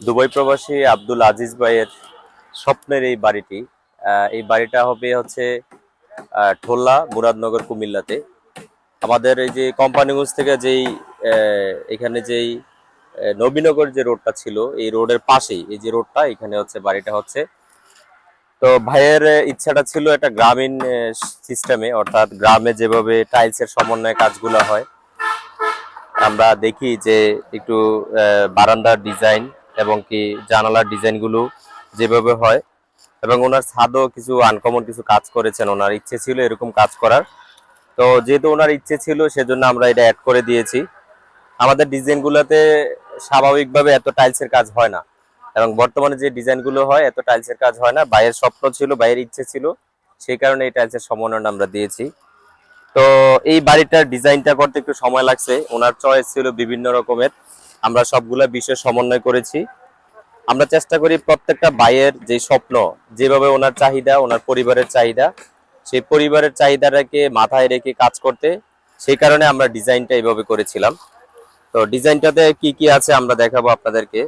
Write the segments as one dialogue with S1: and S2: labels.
S1: Dubai প্রবাসী আব্দুল আজিজ ভাইয়ের স্বপ্নের এই বাড়িটি এই বাড়িটা হবে হচ্ছে ঠোল্লা মুরাদনগর, কুমিল্লাতে। আমাদের এই যে কোম্পানি কোম্পানিগঞ্জ থেকে যেই এখানে যেই নবীনগর যে রোডটা ছিল, এই রোডের পাশেই, এই যে রোডটা, এখানে হচ্ছে বাড়িটা হচ্ছে। তো ভাইয়ের ইচ্ছাটা ছিল একটা গ্রামীণ সিস্টেমে, অর্থাৎ গ্রামে যেভাবে টাইলসের সমন্বয়ে কাজগুলো হয়, আমরা দেখি যে একটু বারান্দার ডিজাইন এবং কি জানালার ডিজাইনগুলো যেভাবে হয় এবং ওনার ছাদও কিছু আনকমন কিছু কাজ করেছেন। ওনার ইচ্ছে ছিল এরকম কাজ করার। তো যেহেতু ওনার ইচ্ছে ছিল, সেজন্য আমরা এটা অ্যাড করে দিয়েছি। আমাদের ডিজাইনগুলোতে স্বাভাবিকভাবে এত টাইলসের কাজ হয় না। এবং বর্তমানে যে ডিজাইনগুলো হয়, এত টাইলসের কাজ হয় না। বাইরের স্বপ্ন ছিল, বাইরের ইচ্ছে ছিল, সেই কারণে এই টাইলসের সমন্বয় আমরা দিয়েছি। তো এই বাড়িটার ডিজাইনটা করতে একটু সময় লাগছে। ওনার চয়েস ছিল বিভিন্ন রকমের। আমরা সবগুলা বিষয় সমন্বয় করেছি। আমরা চেষ্টা করি প্রত্যেকটা বাইয়ের যে স্বপ্ন, যেভাবে ওনার চাহিদা, ওনার পরিবারের চাহিদা, সেই পরিবারের চাহিদাটাকে মাথায় রেখে কাজ করতে সেই কারণে আমরা ডিজাইনটা এইভাবে করেছিলাম। তো ডিজাইনটাতে কি কি আছে আমরা দেখাবো আপনাদেরকে।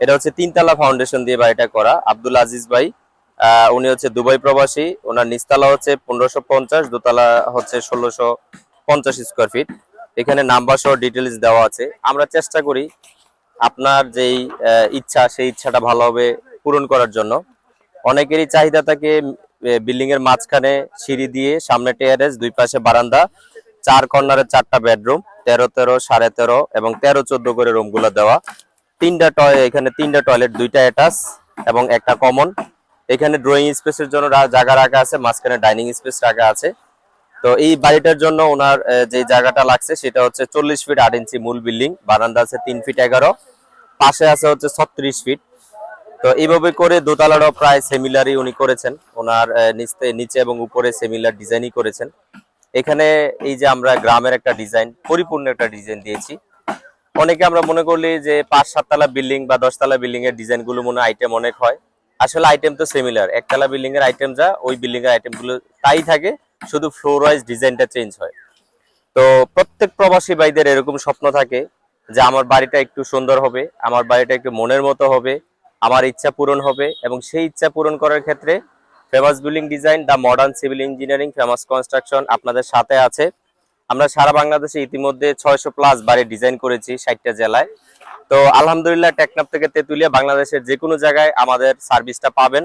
S1: এটা হচ্ছে তিনতলা ফাউন্ডেশন দিয়ে বাড়িটা করা। আব্দুল আজিজ ভাই উনি হচ্ছে দুবাই প্রবাসী। ওনার নিচতলা হচ্ছে পনেরোশো পঞ্চাশ, দোতলা হচ্ছে ষোলোশো পঞ্চাশ স্কোয়ার ফিট এখানে নাম্বার সহ ডিটেলস দেওয়া আছে। আমরা চেষ্টা করি আপনার যেই ইচ্ছা, সেই ইচ্ছাটা ভালোভাবে পূরণ করার জন্য। অনেকেরই চাহিদা থাকে বিল্ডিং এর মাঝখানে সিঁড়ি দিয়ে সামনে টেয়ারেস দুই পাশে বারান্দা। চার কর্নারে চারটা বেডরুম তেরো তেরো, সাড়ে তেরো এবং তেরো চোদ্দ করে রুমগুলো দেওয়া। তিনটা টয় এখানে তিনটা টয়লেট দুইটা অ্যাটাচ এবং একটা কমন এখানে ড্রয়িং স্পেসের জন্য জায়গা রাখা আছে, মাঝখানে ডাইনিং স্পেস রাখা আছে। তো এই বাড়িটার জন্য ওনার যে জায়গাটা লাগছে সেটা হচ্ছে চল্লিশ ফিট আট ইঞ্চি মূল বিল্ডিং। বারান্দা আছে তিন ফিট এগারো। পাশে আছে হচ্ছে ছত্রিশ ফিট। তো এইভাবে করে দোতলাটাও প্রায় সেমিলারই উনি করেছেন। ওনার নিচে নিচে এবং উপরে সেমিলার ডিজাইনই করেছেন। এখানে এই যে আমরা গ্রামের একটা ডিজাইন পরিপূর্ণ একটা ডিজাইন দিয়েছি। অনেকে আমরা মনে করলি যে পাঁচ সাততলা বিল্ডিং বা দশতলা বিল্ডিং এর ডিজাইনগুলো মনে আইটেম অনেক হয়। আসলে আইটেম তো সিমিলার একতলা বিল্ডিং এর আইটেম যা, ওই বিল্ডিং এর আইটেমগুলো তাই থাকে। শুধু ফ্লোর ওয়াইজ ডিজাইনটা চেঞ্জ হয়। তো প্রত্যেক প্রবাসী ভাইদের এরকম স্বপ্ন থাকে যে, আমার বাড়িটা একটু সুন্দর হবে, আমার বাড়িটা একটু মনের মতো হবে, আমার ইচ্ছা পূরণ হবে। এবং সেই ইচ্ছা পূরণ করার ক্ষেত্রে famous building design the modern civil engineering famous construction আপনাদের সাথে আছে। আমরা সারা বাংলাদেশে ইতিমধ্যে ছয়শো প্লাস বাড়ি ডিজাইন করেছি ষাটটা জেলায়। তো আলহামদুলিল্লাহ টেকনাফ থেকে তেতুলিয়া বাংলাদেশের যে কোনো জায়গায় আমাদের সার্ভিসটা পাবেন।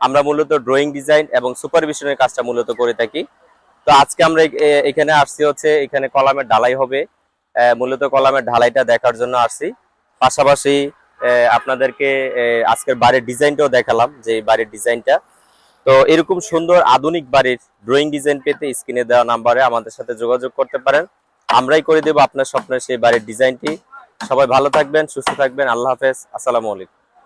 S1: আমরা মূলত ড্রয়িং ডিজাইন এবং সুপারভিশনের কাজটা মূলত করে থাকি। তো আজকে আমরা এখানে আসছি হচ্ছে, এখানে কলামের ঢালাই হবে। মূলত কলামের ঢালাইটা দেখার জন্য আসছি। পাশাপাশি আপনাদেরকে আজকের বাড়ির ডিজাইনটাও দেখালাম, যে বাড়ির ডিজাইনটা। তো এরকম সুন্দর আধুনিক বাড়ির ড্রয়িং ডিজাইন পেতে স্ক্রিনে দেওয়া নাম্বারে আমাদের সাথে যোগাযোগ করতে পারেন। আমরাই করে দেবো আপনার স্বপ্নের সেই বাড়ির ডিজাইনটি। সবাই ভালো থাকবেন, সুস্থ থাকবেন। আল্লাহ হাফেজ। আসসালামু আলাইকুম।